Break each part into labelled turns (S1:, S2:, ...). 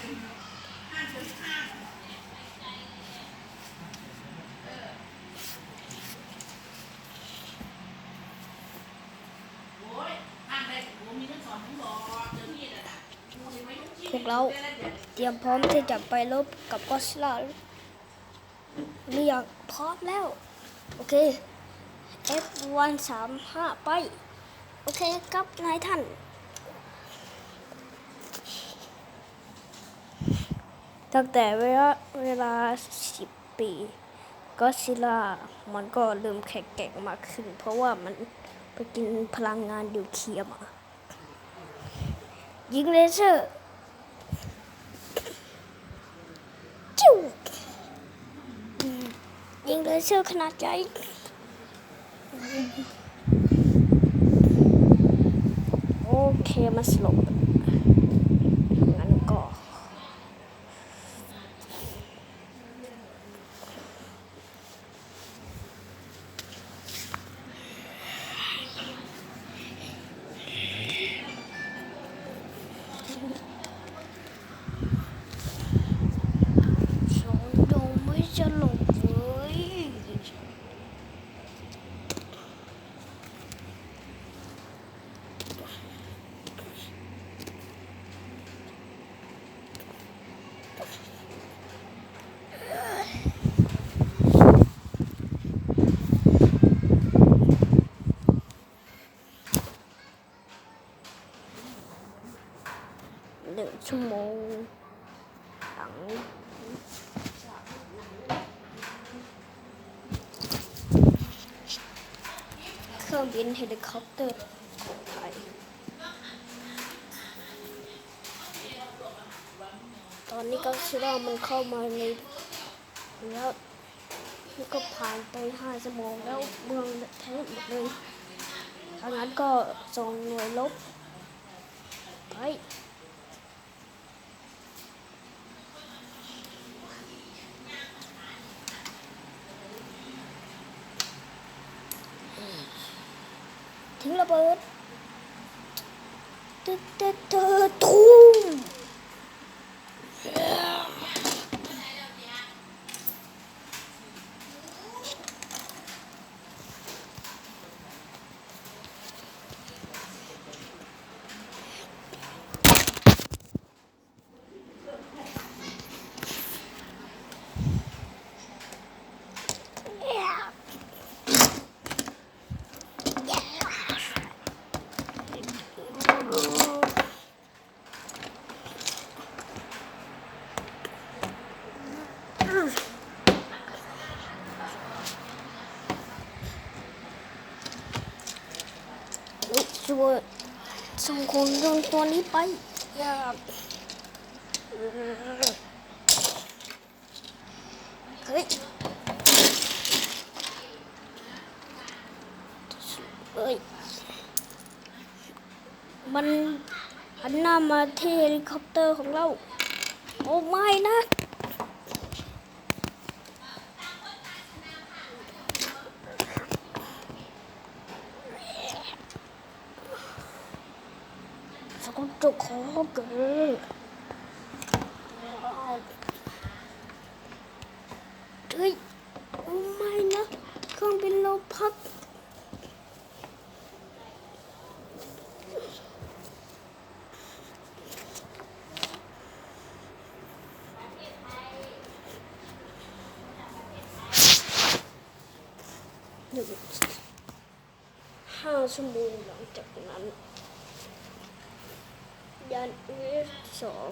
S1: พวกเราเตรียมพร้อมที่จะไปลบกับกอสลาหรือยังพร้อมแล้ว โอเค F135 ไป โอเคครับนายท่าน ตั้งแต่เวลาเวลา10ปีก็ซิล่ามันก็เริ่มแข็งแกร่งมากขึ้น เพราะว่ามันไปกินพลังงานดิวเคลียร์มายิงเลเซอร์จิ้วยิงเลเซอร์ขนาดใหญ่โอเคมันสลบงั้นก็ สองดงไม่จะหลบเลยห นึ่งชั่วโมงหลังเครื่องบินเฮลิคอปเตอร์ของไทยตอนนี้ก็ชิล่ามันเข้ามาในแล้วนี่ก็ผ่านไปห้าชั่วโมงแล้วเมืองแท้หมดเลยถ้างั้นก็ส่งหน่วยลบไป ทิ้งระเบิดตึ๊ดตึ๊ดตึ๊ดม ช่วยส่งคนโดนตัวนี้ไปอย่าเฮ้ยเฮ้ย มันหันหน้ามาที่เฮลิคอปเตอร์ของเรา โอ้ไม่นะ สกุลจุกขอเกินเฮ้ยโอ้ไม่นะเครื่องบินเราพักหนึ่งห้าชั่วโมงหลังจากนั้น ยันอฟสอง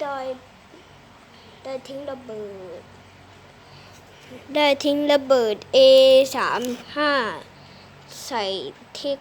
S1: ได้ได้ทิ้งระเบิด ได้ทิ้งระเบิด A สามห้าใส่ที่